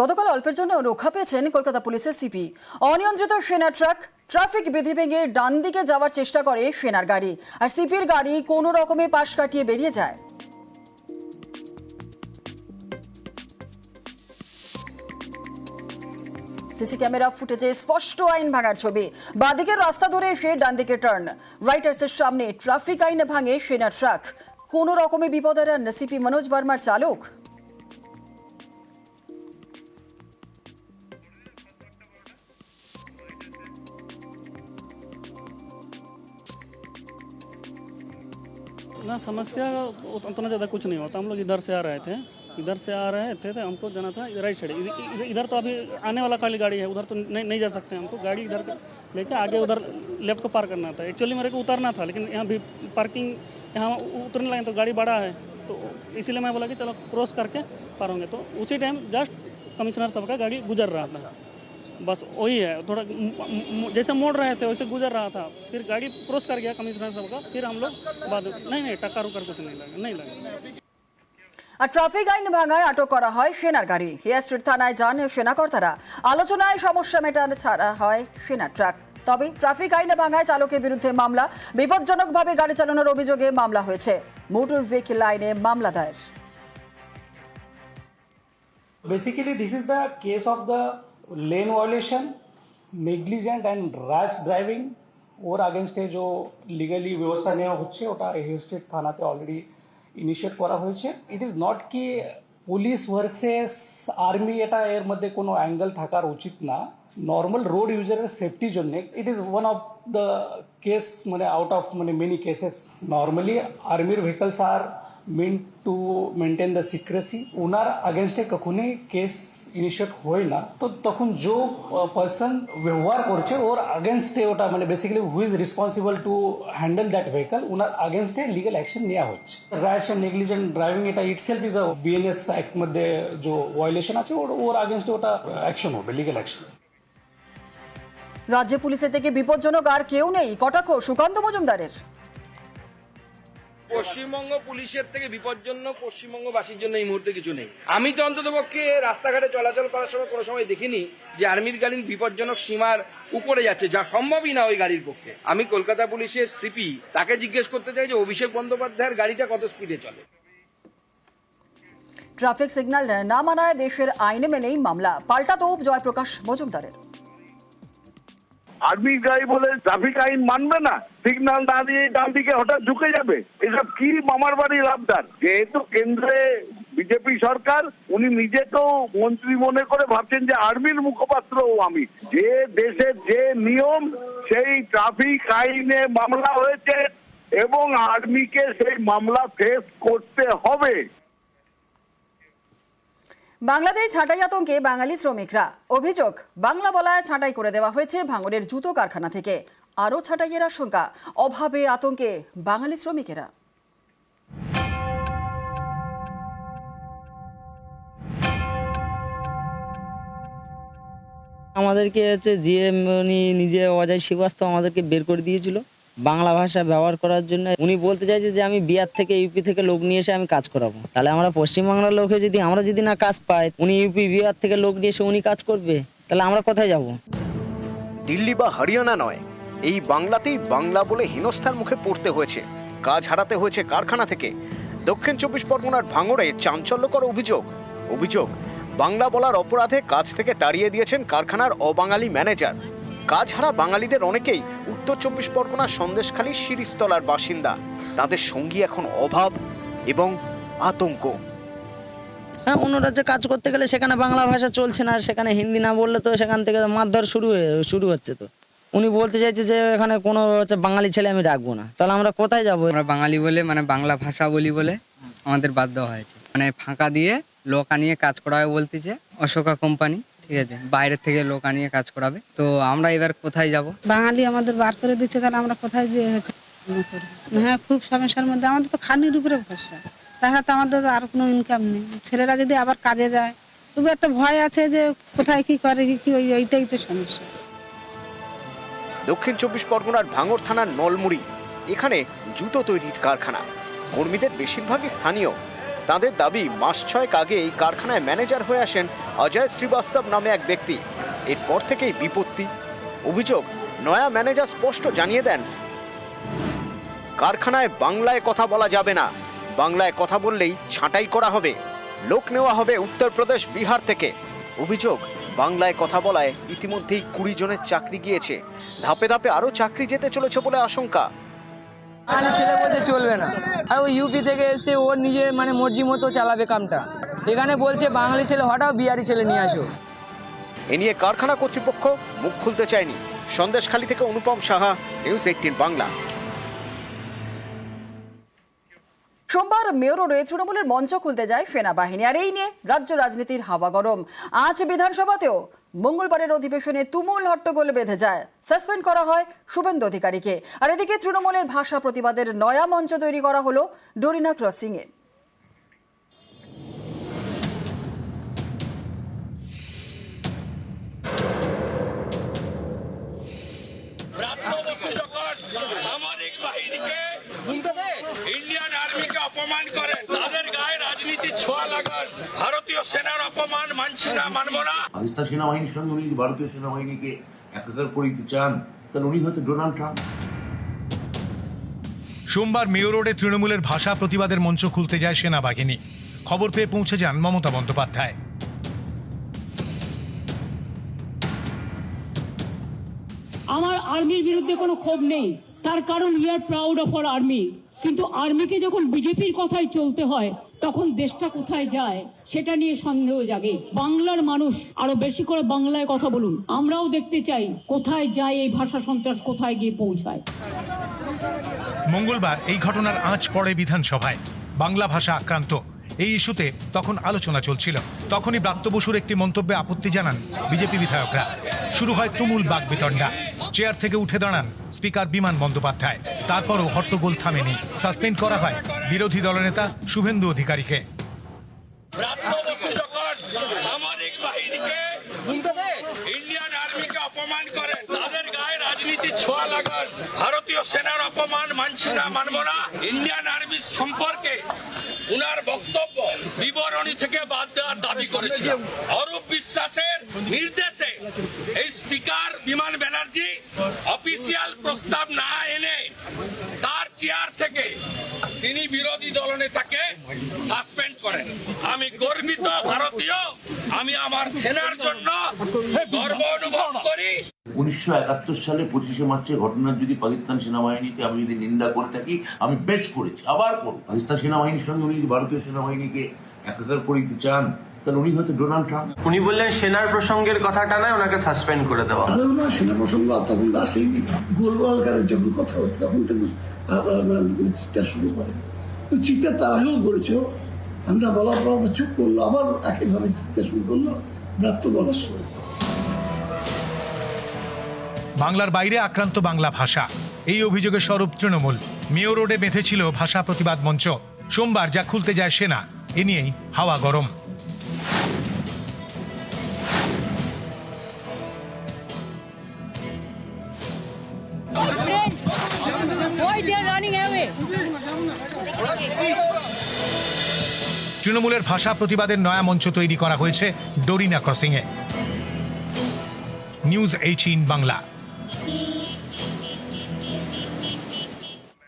গতকাল অল্পের জন্য রক্ষা পেয়েছেন কলকাতা পুলিশের সিপি। অনিয়ন্ত্রিত সেনা ট্রাক, ট্রাফিক বিধি ভেঙে ডান দিকে যাওয়ার চেষ্টা করে সেনার গাড়ি। আর সিপির গাড়ি কোনো রকমে পাশ কাটিয়ে বেরিয়ে যায়। সিসি ক্যামেরা ফুটেজে স্পষ্ট আইন ভাঙার ছবি। বাদিকের রাস্তা ধরে এসে ডান দিকে টার্ন। রাইটার্সের সামনে ট্রাফিক আইন ভাঙে সেনা ট্রাক। কোনো রকমে বিপদ এড়ান সিপি মনোজ বর্মার চালক। ना समस्या उतना ज़्यादा कुछ नहीं होता हम लोग इधर से आ रहे थे। इधर से आ रहे थे तो हमको जाना था राइट साइड। इधर- तो अभी आने वाला खाली गाड़ी है। उधर तो नहीं नहीं जा सकते हमको। गाड़ी इधर लेके आगे उधर लेफ़्ट को पार करना था। एक्चुअली मेरे को उतरना था, लेकिन यहाँ भी पार्किंग यहाँ उतरने लगे तो गाड़ी बड़ा है। तो इसीलिए मैं बोला कि चलो क्रॉस करके पार होंगे। तो उसी टाइम जस्ट कमिश्नर साहब का गाड़ी गुजर रहा था। बस वही है थोड़ा म- म- जैसे मोड़ रहे थे वैसे गुजर रहा था फिर गाड़ी क्रॉस कर गया कमिश्नर साहब का फिर हम लोग बाद नहीं नहीं टक्कर उकर कुछ नहीं लगा नहीं लगा আর ট্রাফিক আইন ভাঙায় আটক করা হয় সেনার গাড়ি হিয়া স্ট্রিট থানায় যান সেনাকর্তারা আলোচনায় সমস্যা মেটানো ছাড়া হয় সেনার ট্রাক তবে ট্রাফিক আইনে ভাঙায় চালকের বিরুদ্ধে মামলা বিপজ্জনকভাবে গাড়ি চালানোর অভিযোগে মামলা হয়েছে মোটর ভেহিকেল আইনে মামলা দায়ের Basically, this is the case of the lane violation, negligent and rash driving ওর আগেনস্টে যে লিগালি ব্যবস্থা নেওয়া হচ্ছে ওটা এই স্টেট থানাতে অলরেডি ইনিশিয়েট করা হয়েছে ইট ইজ নট কি পুলিশ ভার্সেস আর্মি এটা এর মধ্যে কোনো অ্যাঙ্গেল থাকার উচিত না নর্মাল রোড ইউজারের সেফটির জন্য it is one of the case মানে আউট অফ মানে মেনি কেসেস নর্মালি আর্মির ভেহিকলস আর meant to maintain the secrecy. ওনার আগেনস্টে কখনোই কেস ইনিশিয়েট হয় না। তো তখন যে পার্সন ব্যবহার করছে, ওর আগেনস্টে ওটা মানে basically who is responsible to handle that vehicle ওনার আগেনস্টে লিগাল অ্যাকশন নেওয়া হচ্ছে। র্যাশ অ্যান্ড নেগলিজেন্ট ড্রাইভিং এটা itself is a BNS act মধ্যে যে ভায়োলেশন আছে, ওর আগেনস্টে ওটা অ্যাকশন হবে লিগাল অ্যাকশন রাজ্য পুলিশের থেকে বিপজ্জনক আর কেউ নেই। কটাক্ষ, সুকান্ত মজুমদারের। পশ্চিমবঙ্গ পুলিশের থেকে বিপজ্জনক, পশ্চিমবঙ্গবাসীর জন্য এই মুহূর্তে কিছু নেই। আমি তো অন্তত পক্ষে রাস্তাঘাটে চলাচল করার সময় কোনো সময় দেখিনি যে আর্মির গাড়ি বিপজ্জনক সীমার উপরে যাচ্ছে, যা সম্ভবই না ওই গাড়ির পক্ষে। আমি কলকাতা পুলিশের সিপি, তাকে জিজ্ঞেস করতে চাই যে অভিষেক বন্দ্যোপাধ্যায়ের গাড়িটা কত স্পিডে চলে। ট্রাফিক সিগন্যাল না মানায় দেশের আইনে মেনেই মামলা। পাল্টা তোপ, জয়প্রকাশ মজুমদারের। আর্মির গাড়ি বলে ট্রাফিক আইন মানবে না, সিগনাল না দিয়ে ডান দিকে হঠাৎ ঢুকে যাবে, এসব কি মামার বাড়ির আবদার? যেহেতু কেন্দ্রে বিজেপি সরকার, উনি নিজে তো মন্ত্রী মনে করে ভাবছেন যে আর্মির মুখপাত্রও আমি। যে দেশের যে নিয়ম, সেই ট্রাফিক আইনে মামলা হয়েছে এবং আর্মিকে সেই মামলা ফেস করতে হবে। বাংলাদেশ ছাঁটাই আতঙ্কে বাঙালি শ্রমিকরা। অভিযোগ, বাংলা বলায় ছাঁটাই করে দেওয়া হয়েছে ভাঙড়ের জুতো কারখানা থেকে। আরও ছাঁটাইয়ের আশঙ্কা, অভাবে আতঙ্কে বাঙালি শ্রমিকেরা। আমাদেরকে হচ্ছে জিএম উনি নিজে অজয় শ্রীবাস্তব আমাদেরকে বের করে দিয়েছিল। বাংলা ভাষা ব্যবহার করার জন্য উনি বলতে চাইছে যে আমি বিহার থেকে ইউপি থেকে লোক নিয়ে এসে আমি কাজ করাবো। তাহলে আমরা পশ্চিমবাংলার লোকে যদি আমরা যদি না কাজ পাই, উনি ইউপি, বিহার থেকে লোক নিয়ে এসে উনি কাজ করবে, তাহলে আমরা কোথায় যাব? দিল্লি বা হরিয়ানা নয়, এই বাংলাতেই বাংলা বলে হেনস্থার মুখে পড়তে হয়েছে, কাজ হারাতে হয়েছে কারখানা থেকে। দক্ষিণ চব্বিশ পরগনার ভাঙড়ে চাঞ্চল্যকর অভিযোগ অভিযোগ, বাংলা বলার অপরাধে কাজ থেকে তাড়িয়ে দিয়েছেন কারখানার অবাঙালি ম্যানেজার। কাজ হারা বাঙালিদের অনেকেই উত্তর চব্বিশ পরগনার সন্দেশখালী শিরিস্তলার বাসিন্দা। তাদের সঙ্গী এখন অভাব এবং আতঙ্ক। হ্যাঁ অন্য রাজ্যে কাজ করতে গেলে সেখানে বাংলা ভাষা চলছে না আর সেখানে হিন্দি না বললে তো সেখান থেকে মারধর শুরু হয়ে শুরু হচ্ছে তো। উনি বলতে চাইছে যে এখানে কোনো হচ্ছে বাঙালি ছেলে আমি রাখব না। তাহলে আমরা কোথায় যাব? আমরা বাঙালি বলে মানে বাংলা ভাষা বলি বলে আমাদের বাধ্য হয়েছে। মানে ফাঁকা দিয়ে লোক আনিয়ে কাজ করা হয় বলতেছে অশোকা কোম্পানি। ঠিক আছে বাইরের থেকে লোক আনিয়ে কাজ করাবে। তো আমরা এবার কোথায় যাব? বাঙালি আমাদের বার করে দিচ্ছে তাহলে আমরা কোথায় যে হচ্ছে? ইয়ে হ্যাঁ খুব সমস্যার মধ্যে। আমাদের তো খানির উপরে ভরসা। তাছাড়া তো আমাদের আর কোনো ইনকাম নেই। ছেলেরা যদি আবার কাজে যায় তবু একটা ভয় আছে যে কোথায় কি করে কি কি ওই ওইটাই তো সমস্যা। দক্ষিণ চব্বিশ পরগনার ভাঙড় থানার নলমুড়ি। এখানে জুতো তৈরির কারখানা। কর্মীদের বেশিরভাগই স্থানীয়। তাদের দাবি, মাস ছয়েক আগে এই কারখানায় ম্যানেজার হয়ে আসেন অজয় শ্রীবাস্তব নামে এক ব্যক্তি। এরপর থেকেই বিপত্তি। অভিযোগ, নয়া ম্যানেজার স্পষ্ট জানিয়ে দেন, কারখানায় বাংলায় কথা বলা যাবে না। বাংলায় কথা বললেই ছাঁটাই করা হবে। লোক নেওয়া হবে উত্তরপ্রদেশ, বিহার থেকে। অভিযোগ, বাংলায় কথা বলায় ইতিমধ্যেই কুড়ি জনের চাকরি গিয়েছে। ধাপে ধাপে আরও চাকরি যেতে চলেছে বলে আশঙ্কা। বাঙালি ছেলে বলতে চলবে না। আর ওই ইউপি থেকে এসে ওর নিজের মানে মর্জি মতো চালাবে কামটা। এখানে বলছে বাঙালি ছেলে হটাও বিহারি ছেলে নিয়ে আসো। এ নিয়ে কারখানা কর্তৃপক্ষ মুখ খুলতে চায়নি। সন্দেশখালী থেকে অনুপম সাহা নিউজ এইটিন বাংলা। সোমবার মেয়র রোডে তৃণমূলের মঞ্চ খুলতে যায় সেনাবাহিনী। আর এই নিয়ে রাজ্য রাজনীতির হাওয়া গরম। আজ বিধানসভাতেও মঙ্গলবারের অধিবেশনে তুমুল হট্টগোল বেঁধে যায়। সাসপেন্ড করা হয় শুভেন্দু অধিকারীকে। আর এদিকে তৃণমূলের ভাষা প্রতিবাদের নয়া মঞ্চ তৈরি করা হলো ডোরিনা ক্রসিংয়ে। সামরিক বাহিনীকে ইন্ডিয়ান আর্মিকে অপমান করেন তাদের গায়ে রাজনীতি ছোঁয়া লাগান ভারতীয় সেনার অপমান মানছি না মানব না। পাকিস্তান সেনাবাহিনীর সঙ্গে উনি যদি ভারতীয় সেনাবাহিনীকে একাকার করে দিতে চান তাহলে উনি হয়তো ডোনাল্ড ট্রাম্প। সোমবার মেয়র রোডে তৃণমূলের ভাষা প্রতিবাদের মঞ্চ খুলতে যায় সেনাবাহিনী। খবর পেয়ে পৌঁছে যান মমতা বন্দ্যোপাধ্যায়। আমার আর্মির বিরুদ্ধে কোনো ক্ষোভ নেই। তার কারণ we are proud of our army কিন্তু আর্মিকে যখন বিজেপির কথায় চলতে হয়, তখন দেশটা কোথায় যায় সেটা নিয়ে সন্দেহ জাগে। বাংলার মানুষ, আরও বেশি করে বাংলায় কথা বলুন। আমরাও দেখতে চাই কোথায় যায় এই ভাষা সন্ত্রাস, কোথায় গিয়ে পৌঁছায়। মঙ্গলবার এই ঘটনার আঁচ পড়ে বিধানসভায়। বাংলা ভাষা আক্রান্ত। এই ইস্যুতে তখন আলোচনা চলছিল। তখনই ব্রাত্য বসুর একটি মন্তব্যে আপত্তি জানান বিজেপি বিধায়করা। শুরু হয় তুমুল বাগবিতণ্ডা। চেয়ার থেকে উঠে দাঁড়ান স্পিকার বিমান বন্দ্যোপাধ্যায়। তারপরও হট্টগোল থামেনি। সাসপেন্ড করা হয় বিরোধী দলনেতা শুভেন্দু অধিকারীকে। সেনার অপমান না ইন্ডিয়ান আর্মির সম্পর্কে উনার বক্তব্য বিবরণী থেকে বাদ দেওয়ার দাবি করেছিলাম। বিশ্বাসের নির্দেশে এই স্পিকার বিমান ব্যানার্জি অফিসিয়াল প্রস্তাব না এনে তার চেয়ার থেকে তিনি বিরোধী দলনেতাকে সাসপেন্ড করেন। আমি গর্বিত ভারতীয়, আমি আমার সেনার জন্য গর্ব অনুভব করি। উনিশশো একাত্তর সালে পঁচিশে মার্চের ঘটনার যদি পাকিস্তান সেনাবাহিনীকে আমি যদি নিন্দা করে থাকি, আমি বেশ করেছি। আবার করব। পাকিস্তান সেনাবাহিনীর সঙ্গে উনি যদি ভারতীয় সেনাবাহিনীকে একাকার করে দিতে চান তাহলে উনি হয়তো ডোনাল্ড ট্রাম্প। উনি বললেন সেনার প্রসঙ্গের কথাটা নয় ওনাকে সাসপেন্ড করে দেওয়া। তাহলে ওনার সেনা প্রসঙ্গ তখন আসেনি। গোলওয়ালকারের যখন কথা হতো তখন থেকে চিৎকার শুরু করেন ওই চিৎকার তার আগেও করেছে। আমরা বলার পর চুপ করল আবার একইভাবে চিৎকার শুরু করল ব্রাত্য বলার সময় বাংলার বাইরে আক্রান্ত বাংলা ভাষা। এই অভিযোগের স্বরূপ তৃণমূল। মেয়র রোডে বেঁধেছিল ভাষা প্রতিবাদ মঞ্চ। সোমবার যা খুলতে যায় সেনা এ নিয়েই হাওয়া গরম। তৃণমূলের ভাষা প্রতিবাদের নয়া মঞ্চ তৈরি করা হয়েছে ডোরিনা ক্রসিংয়ে। News eighteen Bangla.